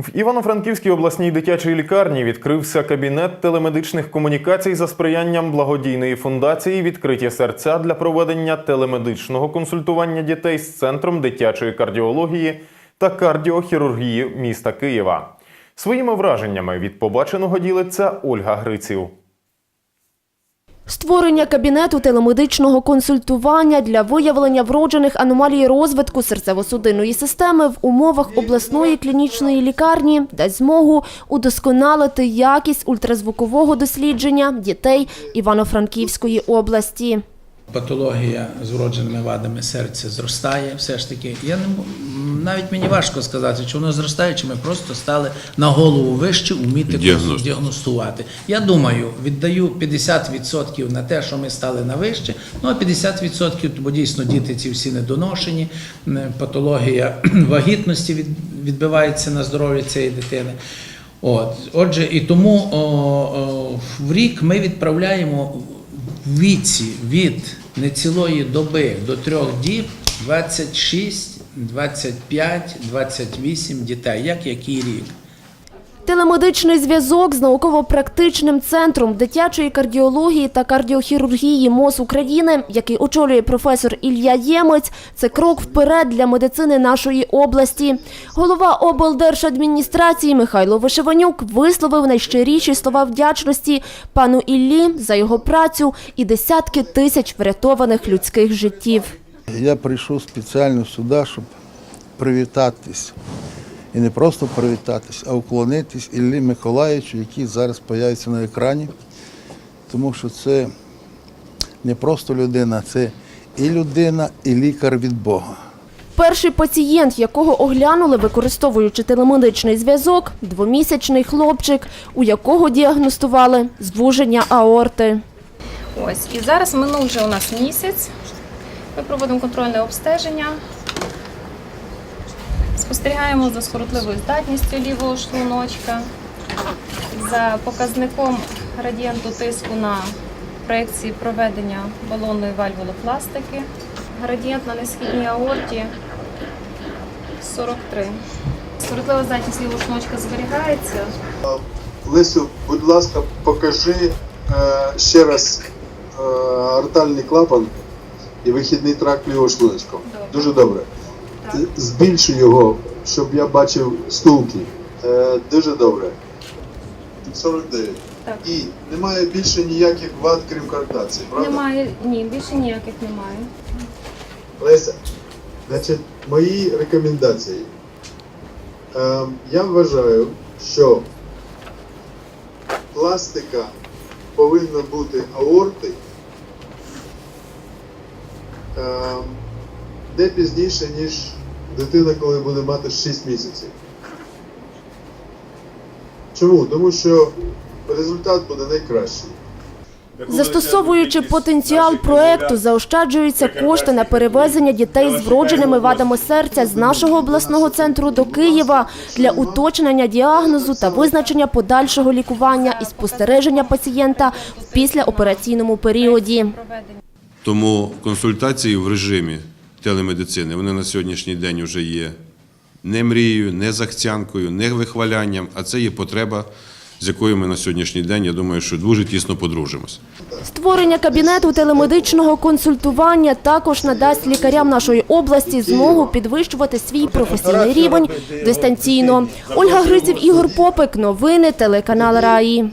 В Івано-Франківській обласній дитячій лікарні відкрився кабінет телемедичних комунікацій за сприянням благодійної фундації Відкриті серця для проведення телемедичного консультування дітей з центром дитячої кардіології та кардіохірургії міста Києва. Своїми враженнями від побаченого ділиться Ольга Гриців. Створення кабінету телемедичного консультування для виявлення вроджених аномалій розвитку серцево-судинної системи в умовах обласної клінічної лікарні дасть змогу удосконалити якість ультразвукового дослідження дітей Івано-Франківської області. Патологія з вродженими вадами серця зростає. Все ж таки, я не навіть мені важко сказати, чи воно зростає, чи ми просто стали на голову вище вміти Діагностику. діагностувати. Я думаю, віддаю 50% на те, що ми стали на вище. Ну а 50%, бо дійсно діти ці всі недоношені, патологія вагітності від- відбивається на здоров'я цієї дитини. От, отже, і тому о, о, в рік ми відправляємо в віці від нецілої доби до трьох діб 26, 25, 28 дітей, як який рік. Телемедичний зв'язок з науково-практичним центром дитячої кардіології та кардіохірургії МОЗ України, який очолює професор Ілля Ємець, це крок вперед для медицини нашої області. Голова облдержадміністрації Михайло Вишиванюк висловив найщиріші слова вдячності пану Іллі за його працю і десятки тисяч врятованих людських життів. Я прийшов спеціально сюди, щоб привітатись. І не просто привітатись, а уклонитись Іллі Миколаївичу, який зараз з'явиться на екрані. Тому що це не просто людина, це і людина, і лікар від Бога. Перший пацієнт, якого оглянули, використовуючи телемедичний зв'язок, двомісячний хлопчик, у якого діагностували звуження аорти. Ось і зараз минув вже у нас місяць. Ми проводимо контрольне обстеження. Спостерігаємо за скоротливою здатністю лівого шлуночка, за показником градієнту тиску на проекції проведення балонної вальвулопластики. Градієнт на несхідній аорті 43. Скоротлива здатність лівого шлуночка зберігається. Лесю, будь ласка, покажи е, ще раз е, артальний клапан і вихідний тракт лівого шлуночка. Дуже добре. Так. Збільшуй його, щоб я бачив стулки. Е, дуже добре. 49. Так. І немає більше ніяких вад, крім координації, правда? Немає, ні, більше ніяких немає. Леся, значить, мої рекомендації. Е, я вважаю, що пластика повинна бути аорти не пізніше, ніж дитина, коли буде мати 6 місяців. Чому? Тому що результат буде найкращий. Застосовуючи потенціал проекту, заощаджуються кошти на перевезення дітей з вродженими вадами серця з нашого обласного центру до Києва для уточнення діагнозу та визначення подальшого лікування і спостереження пацієнта в післяопераційному періоді. Тому консультації в режимі телемедицини вони на сьогоднішній день вже є не мрією, не захцянкою, не вихвалянням, а це є потреба, з якою ми на сьогоднішній день, я думаю, що дуже тісно подружимося. Створення кабінету телемедичного консультування також надасть лікарям нашої області змогу підвищувати свій професійний рівень дистанційно. Ольга Гриців, Ігор Попик. Новини телеканал Раї.